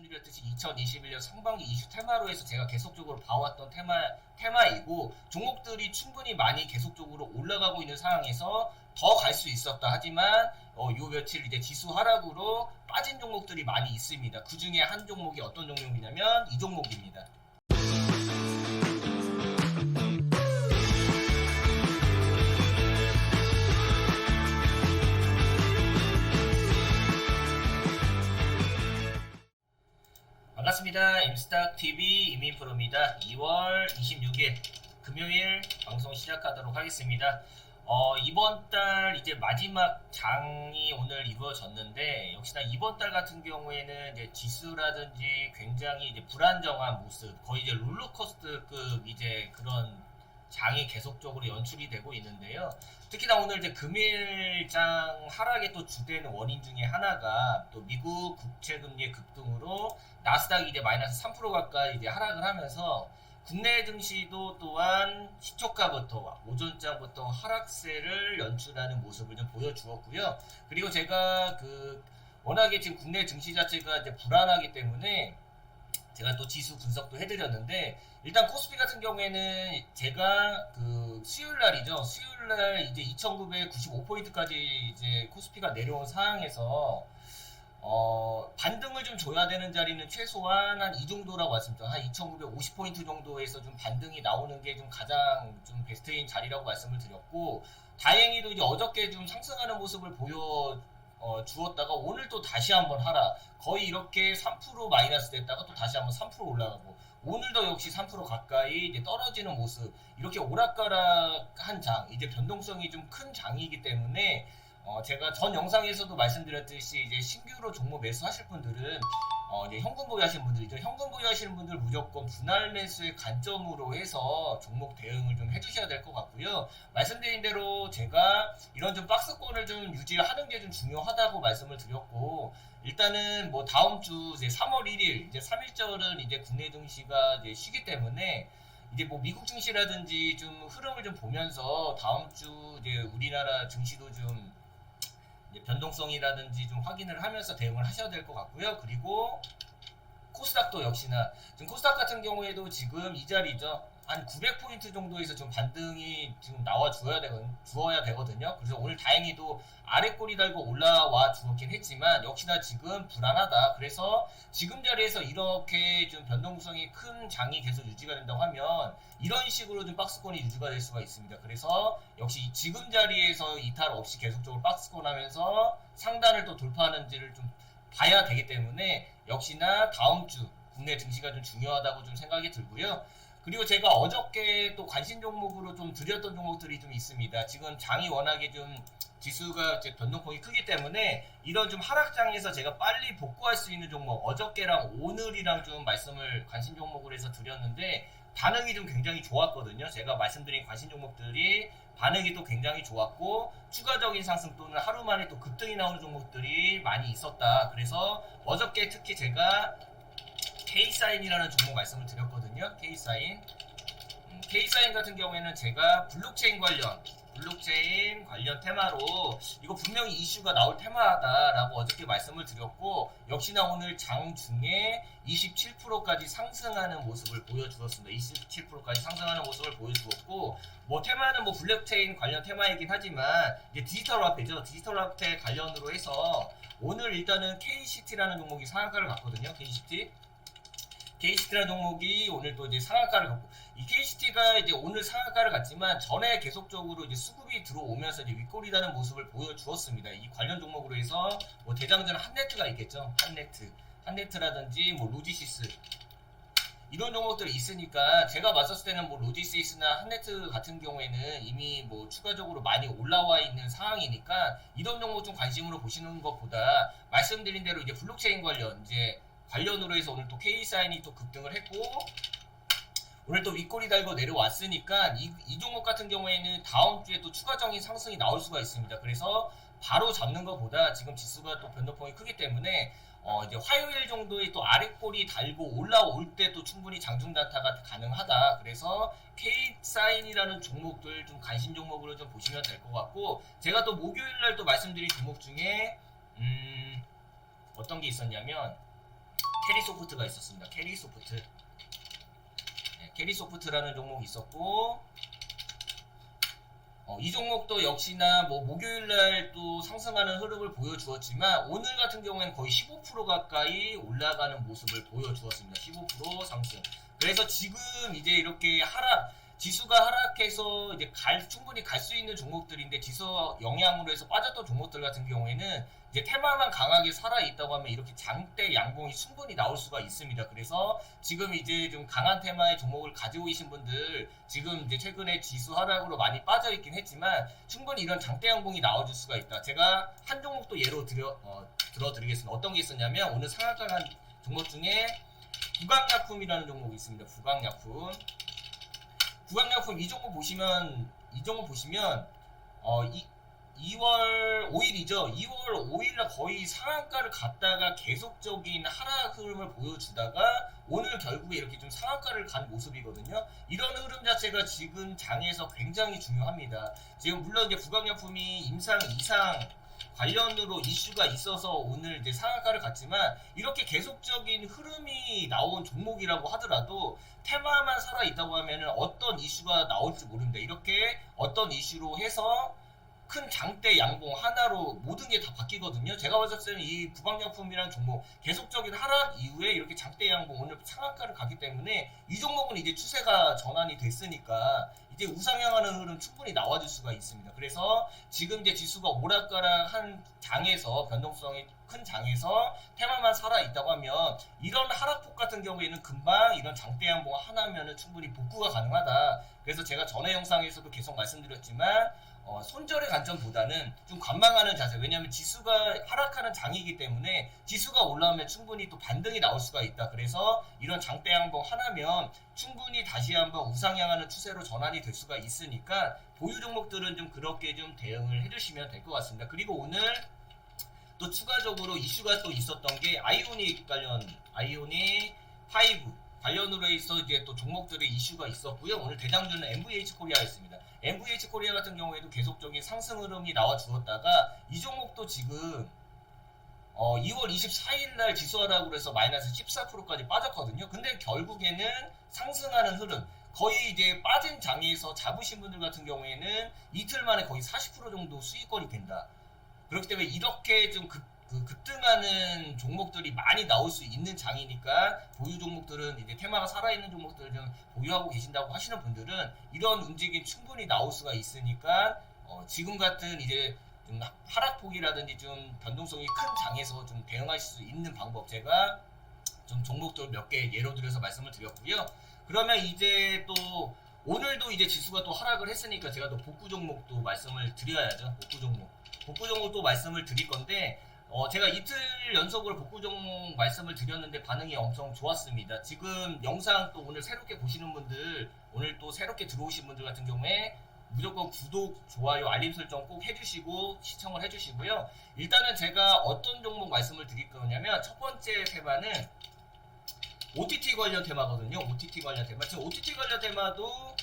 말씀드렸듯이 2021년 상반기 이슈 테마로해서 제가 계속적으로 봐왔던 테마 테마이고 종목들이 충분히 많이 계속적으로 올라가고 있는 상황에서 더 갈 수 있었다 하지만 어, 요 며칠 이제 지수 하락으로 빠진 종목들이 많이 있습니다. 그 중에 한 종목이 어떤 종목이냐면 이 종목입니다. 반갑습니다. 임스탁 TV 이민프로입니다. 2월 26일 금요일 방송 시작하도록 하겠습니다. 어, 이번 달 이제 마지막 장이 오늘 이루어졌는데 역시나 이번 달 같은 경우에는 이제 지수라든지 굉장히 이제 불안정한 모습, 거의 이제 롤러코스터급 이제 그런 장이 계속적으로 연출이 되고 있는데요. 특히나 오늘 이제 금일장 하락의 또 주되는 원인 중에 하나가 또 미국 국채 금리의 급등으로 나스닥이 이제 마이너스 3% 가까이 이제 하락을 하면서 국내 증시도 또한 시초가부터 오전장부터 하락세를 연출하는 모습을 좀 보여주었고요. 그리고 제가 그 워낙에 지금 국내 증시 자체가 이제 불안하기 때문에 제가 또 지수 분석도 해드렸는데 일단 코스피 같은 경우에는 제가 그 수요일 날이죠. 수요일 날 이제 2,995포인트까지 이제 코스피가 내려온 상황에서 어, 반등을 좀 줘야 되는 자리는 최소한 한 이 정도라고 말씀드렸죠. 한 2,950포인트 정도에서 좀 반등이 나오는 게 좀 가장 좀 베스트인 자리라고 말씀을 드렸고, 다행히도 이제 어저께 좀 상승하는 모습을 보여 어, 주었다가 오늘 또 다시 한번 하라. 거의 이렇게 3% 마이너스 됐다가 또 다시 한번 3% 올라가고, 오늘도 역시 3% 가까이 이제 떨어지는 모습. 이렇게 오락가락한 장, 이제 변동성이 좀 큰 장이기 때문에 어, 제가 전 영상에서도 말씀드렸듯이 이제 신규로 종목 매수하실 분들은 어, 이제 현금 보유하시는 분들이죠. 현금 보유하시는 분들 무조건 분할 매수의 관점으로 해서 종목 대응을 좀 해주셔야 될 것 같고요. 말씀드린 대로 제가 이런 좀 박스권을 좀 유지하는 게 좀 중요하다고 말씀을 드렸고 일단은 뭐 다음 주 이제 3월 1일 이제 3일절은 이제 국내 증시가 이제 쉬기 때문에 이제 뭐 미국 증시라든지 좀 흐름을 좀 보면서 다음 주 이제 우리나라 증시도 좀 변동성이라든지 좀 확인을 하면서 대응을 하셔야 될 것 같고요. 그리고 코스닥도 역시나 지금 코스닥 같은 경우에도 지금 이 자리죠. 한 900포인트 정도에서 좀 반등이 지금 나와 주어야 되거 주어야 되거든요. 그래서 오늘 다행히도 아래 꼬리 달고 올라와 주었긴 했지만 역시나 지금 불안하다. 그래서 지금 자리에서 이렇게 좀 변동성이 큰 장이 계속 유지가 된다고 하면 이런 식으로 좀 박스권이 유지가 될 수가 있습니다. 그래서 역시 지금 자리에서 이탈 없이 계속적으로 박스권 하면서 상단을 또 돌파하는지를 좀 봐야 되기 때문에 역시나 다음 주 국내 증시가 좀 중요하다고 좀 생각이 들고요. 그리고 제가 어저께 또 관심 종목으로 좀 드렸던 종목들이 좀 있습니다. 지금 장이 워낙에 좀 지수가 변동폭이 크기 때문에 이런 좀 하락장에서 제가 빨리 복구할 수 있는 종목 어저께랑 오늘이랑 좀 말씀을 관심 종목으로 해서 드렸는데 반응이 좀 굉장히 좋았거든요. 제가 말씀드린 관심 종목들이 반응이 또 굉장히 좋았고 추가적인 상승 또는 하루 만에 또 급등이 나오는 종목들이 많이 있었다. 그래서 어저께 특히 제가 K사인이라는 종목 말씀을 드렸거든요. K사인. 음, K사인 같은 경우에는 제가 블록체인 관련 블록체인 관련 테마로 이거 분명히 이슈가 나올 테마다라고 어저께 말씀을 드렸고 역시나 오늘 장 중에 27%까지 상승하는 모습을 보여주었습니다. 27%까지 상승하는 모습을 보여주었고 뭐 테마는 뭐 블록체인 관련 테마이긴 하지만 이제 디지털 화폐죠. 디지털 화폐 관련으로 해서 오늘 일단은 KCT라는 종목이 상한가를 갔거든요. KCT. KCT라는 종목이 오늘 또 이제 상한가를 갔고 이 KCT가 이제 오늘 상한가를 갔지만 전에 계속적으로 이제 수급이 들어오면서 이제 윗골이라는 모습을 보여주었습니다. 이 관련 종목으로 해서 뭐 대장전 한네트가 있겠죠. 한네트, 한네트라든지 뭐 로지시스 이런 종목들이 있으니까 제가 봤었을 때는 뭐 로지시스나 한네트 같은 경우에는 이미 뭐 추가적으로 많이 올라와 있는 상황이니까 이런 종목 좀 관심으로 보시는 것보다 말씀드린 대로 이제 블록체인 관련 이제 관련으로 해서 오늘 또 K사인이 또 급등을 했고 오늘 또 윗꼬리 달고 내려왔으니까 이, 이 종목 같은 경우에는 다음 주에 또 추가적인 상승이 나올 수가 있습니다. 그래서 바로 잡는 것보다 지금 지수가 또 변동폭이 크기 때문에 어 이제 화요일 정도에 또 아랫꼬리 달고 올라올 때 또 충분히 장중 단타가 가능하다. 그래서 K 사인이라는 종목들 좀 관심 종목으로 좀 보시면 될 것 같고 제가 또 목요일 날 또 말씀드린 종목 중에 음 어떤 게 있었냐면 캐리 소프트가 있었습니다. 캐리 소프트. 네, 캐리 소프트라는 종목이 있었고 어, 이 종목도 역시나 뭐 목요일 날 또 상승하는 흐름을 보여주었지만 오늘 같은 경우에는 거의 15% 가까이 올라가는 모습을 보여주었습니다. 15% 상승. 그래서 지금 이제 이렇게 하락 지수가 하락해서 이제 갈 충분히 갈 수 있는 종목들인데 지수 영향으로 해서 빠졌던 종목들 같은 경우에는 이제 테마만 강하게 살아 있다고 하면 이렇게 장대 양봉이 충분히 나올 수가 있습니다. 그래서 지금 이제 좀 강한 테마의 종목을 가지고 계신 분들 지금 이제 최근에 지수 하락으로 많이 빠져 있긴 했지만 충분히 이런 장대 양봉이 나와줄 수가 있다. 제가 한 종목도 예로 들어 어, 들어드리겠습니다. 어떤 게 있었냐면 오늘 상한가한 종목 중에 구강약품이라는 종목이 있습니다. 구강약품. 구강약품 이 종목 보시면 이 종목 보시면 어, 이, 2월 5일이죠. 2월 5일날 거의 상한가를 갔다가 계속적인 하락 흐름을 보여주다가 오늘 결국에 이렇게 좀 상한가를 간 모습이거든요. 이런 흐름 자체가 지금 장에서 굉장히 중요합니다. 지금 물론 이제 부강약품이 임상 이상 관련으로 이슈가 있어서 오늘 이제 상한가를 갔지만 이렇게 계속적인 흐름이 나온 종목이라고 하더라도 테마만 살아 있다고 하면은 어떤 이슈가 나올지 모릅니다. 이렇게 어떤 이슈로 해서 큰 장대 양봉 하나로 모든 게 다 바뀌거든요. 제가 봤을 때는 이 부방약품이라는 종목 계속적인 하락 이후에 이렇게 장대 양봉 오늘 상한가를 가기 때문에 이 종목은 이제 추세가 전환이 됐으니까 이제 우상향하는 흐름 충분히 나와줄 수가 있습니다. 그래서 지금 이제 지수가 오락가락 한 장에서 변동성이 큰 장에서 테마만 살아 있다고 하면 이런 하락폭 같은 경우에는 금방 이런 장대 양봉 하나면은 충분히 복구가 가능하다. 그래서 제가 전에 영상에서도 계속 말씀드렸지만 어, 손절의 관점보다는 좀 관망하는 자세. 왜냐하면 지수가 하락하는 장이기 때문에 지수가 올라오면 충분히 또 반등이 나올 수가 있다. 그래서 이런 장대 양봉 하나면 충분히 다시 한번 우상향하는 추세로 전환이 될 수가 있으니까 보유 종목들은 좀 그렇게 좀 대응을 해주시면 될 것 같습니다. 그리고 오늘 또 추가적으로 이슈가 또 있었던 게 아이오닉 관련 아이오닉 5 관련으로 해서 이제 또 종목들의 이슈가 있었고요. 오늘 대장주는 MVH 코리아였습니다. MVH 코리아 같은 경우에도 계속적인 상승 흐름이 나와 주었다가 이 종목도 지금 어 2월 24일 날 지수하라고 해서 마이너스 14%까지 빠졌거든요. 근데 결국에는 상승하는 흐름 거의 이제 빠진 장에서 잡으신 분들 같은 경우에는 이틀 만에 거의 40% 정도 수익권이 된다. 그렇기 때문에 이렇게 좀 급, 그 급등하는 종목들이 많이 나올 수 있는 장이니까 보유 종목들은 이제 테마가 살아있는 종목들을 좀 보유하고 계신다고 하시는 분들은 이런 움직임 충분히 나올 수가 있으니까 어, 지금 같은 이제 좀 하락폭이라든지 좀 변동성이 큰 장에서 좀 대응하실 수 있는 방법 제가 좀 종목들 몇 개 예로 들어서 말씀을 드렸고요. 그러면 이제 또 오늘도 이제 지수가 또 하락을 했으니까 제가 또 복구 종목도 말씀을 드려야죠. 복구 종목. 복구 종목도 말씀을 드릴 건데 어, 제가 이틀 연속으로 복구 종목 말씀을 드렸는데 반응이 엄청 좋았습니다. 지금 영상 또 오늘 새롭게 보시는 분들, 오늘 또 새롭게 들어오신 분들 같은 경우에 무조건 구독, 좋아요, 알림 설정 꼭 해주시고 시청을 해주시고요. 일단은 제가 어떤 종목 말씀을 드릴 거냐면 첫 번째 테마는 OTT 관련 테마거든요. OTT 관련 테마. 지금 OTT 관련 테마도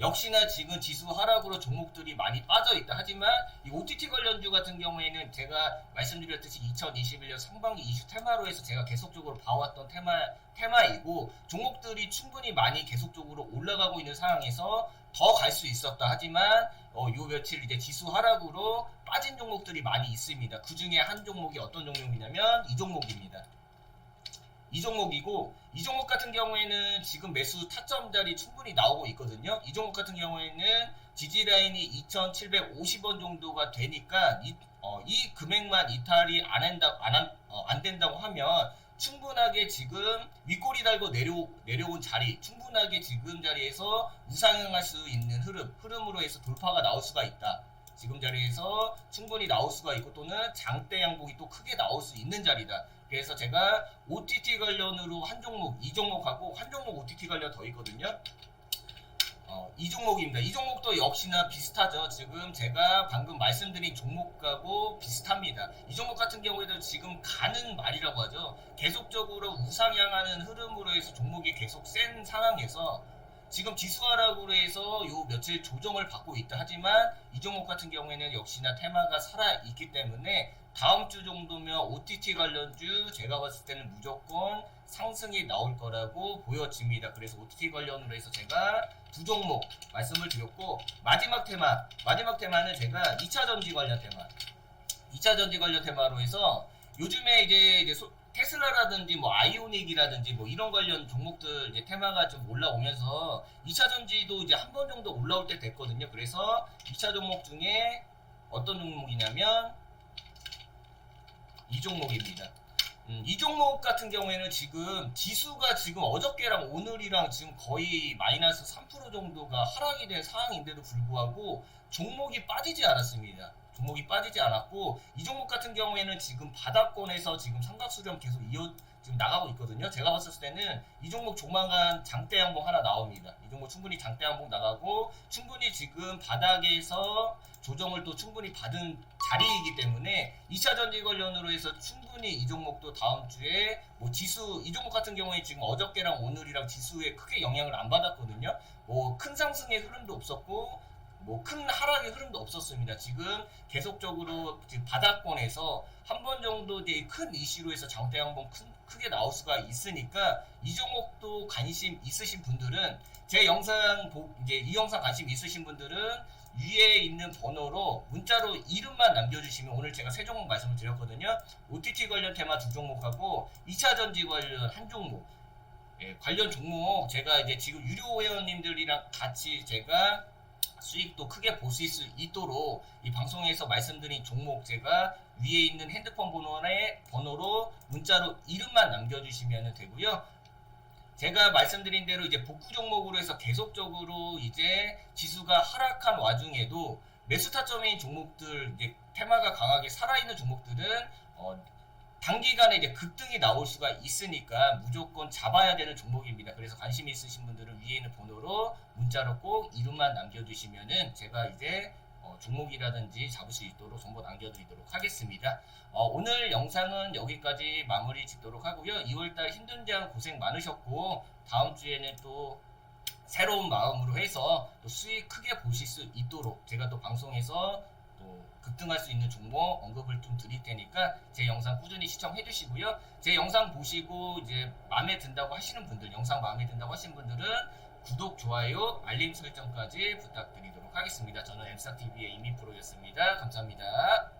역시나 지금 지수 하락으로 종목들이 많이 빠져 있다. 하지만 이 OTT 관련주 같은 경우에는 제가 말씀드렸듯이 2021년 상반기 이슈 테마로 해서 제가 계속적으로 봐왔던 테마 테마이고 종목들이 충분히 많이 계속적으로 올라가고 있는 상황에서 더 갈 수 있었다. 하지만 어, 요 며칠 이제 지수 하락으로 빠진 종목들이 많이 있습니다. 그 중에 한 종목이 어떤 종목이냐면 이 종목입니다. 이 종목이고 이 종목 같은 경우에는 지금 매수 타점 자리 충분히 나오고 있거든요. 이 종목 같은 경우에는 지지 라인이 2,750원 정도가 되니까 이, 어, 이 금액만 이탈이 안 한다 안, 한- 어, 안 된다고 하면 충분하게 지금 윗꼬리 달고 내려 내려온 자리 충분하게 지금 자리에서 우상향할 수 있는 흐름 흐름으로 해서 돌파가 나올 수가 있다. 지금 자리에서 충분히 나올 수가 있고 또는 장대 양봉이 또 크게 나올 수 있는 자리다. 그래서 제가 OTT 관련으로 한 종목, 이 종목하고 한 종목 OTT 관련 더 있거든요. 어, 이 종목입니다. 이 종목도 역시나 비슷하죠. 지금 제가 방금 말씀드린 종목하고 비슷합니다. 이 종목 같은 경우에는 지금 가는 말이라고 하죠. 계속적으로 우상향하는 흐름으로 해서 종목이 계속 센 상황에서 지금 지수하락으로 해서 요 며칠 조정을 받고 있다 하지만 이 종목 같은 경우에는 역시나 테마가 살아 있기 때문에 다음 주 정도면 OTT 관련주 제가 봤을 때는 무조건 상승이 나올 거라고 보여집니다. 그래서 OTT 관련으로 해서 제가 두 종목 말씀을 드렸고 마지막 테마 마지막 테마는 제가 2차 전지 관련 테마 2차 전지 관련 테마로 해서 요즘에 이제, 이제 소- 테슬라라든지 뭐 아이오닉이라든지 뭐 이런 관련 종목들 이제 테마가 좀 올라오면서 2차 전지도 이제 한 번 정도 올라올 때 됐거든요. 그래서 2차 종목 중에 어떤 종목이냐면 이 종목입니다. 음, 이 종목 같은 경우에는 지금 지수가 지금 어저께랑 오늘이랑 지금 거의 마이너스 3% 정도가 하락이 된 상황인데도 불구하고 종목이 빠지지 않았습니다. 종목이 빠지지 않았고 이 종목 같은 경우에는 지금 바닥권에서 지금 삼각수렴 계속 이어 지금 나가고 있거든요. 제가 봤을 때는 이 종목 조만간 장대 항목 하나 나옵니다. 이 종목 충분히 장대 항목 나가고 충분히 지금 바닥에서 조정을 또 충분히 받은 자리이기 때문에 2차 전지 관련으로 해서 충분히 이 종목도 다음 주에 뭐 지수 이 종목 같은 경우에 지금 어저께랑 오늘이랑 지수에 크게 영향을 안 받았거든요. 뭐 큰 상승의 흐름도 없었고 뭐 큰 하락의 흐름도 없었습니다. 지금 계속적으로 지금 바닥권에서 한 번 정도 큰 이슈로 해서 장대 한번 큰, 크게 나올 수가 있으니까 이 종목도 관심 있으신 분들은 제 영상 보, 이제 이 영상 관심 있으신 분들은 위에 있는 번호로 문자로 이름만 남겨주시면 오늘 제가 세 종목 말씀을 드렸거든요. OTT 관련 테마 두 종목하고 2차 전지 관련 한 종목. 예, 관련 종목 제가 이제 지금 유료 회원님들이랑 같이 제가 수익도 크게 보실 수 있도록 이 방송에서 말씀드린 종목 제가 위에 있는 핸드폰 번호에 번호로 문자로 이름만 남겨주시면 되고요. 제가 말씀드린 대로 이제 복구 종목으로 해서 계속적으로 이제 지수가 하락한 와중에도 매수 타점인 종목들 이제 테마가 강하게 살아있는 종목들은 어, 단기간에 이제 급등이 나올 수가 있으니까 무조건 잡아야 되는 종목입니다. 그래서 관심 있으신 분들은 위에 있는 번호로 문자로 꼭 이름만 남겨주시면은 제가 이제 어, 종목이라든지 잡을 수 있도록 정보 남겨드리도록 하겠습니다. 어, 오늘 영상은 여기까지 마무리 짓도록 하고요. 2월달 힘든 장 고생 많으셨고 다음 주에는 또 새로운 마음으로 해서 또 수익 크게 보실 수 있도록 제가 또 방송에서 또 급등할 수 있는 종목 언급을 좀 드릴 테니까 제 영상 꾸준히 시청해 주시고요. 제 영상 보시고 이제 마음에 든다고 하시는 분들, 영상 마음에 든다고 하시는 분들은 구독, 좋아요, 알림 설정까지 부탁드리도록 하겠습니다. 저는 엠사TV의 이민 프로였습니다. 감사합니다.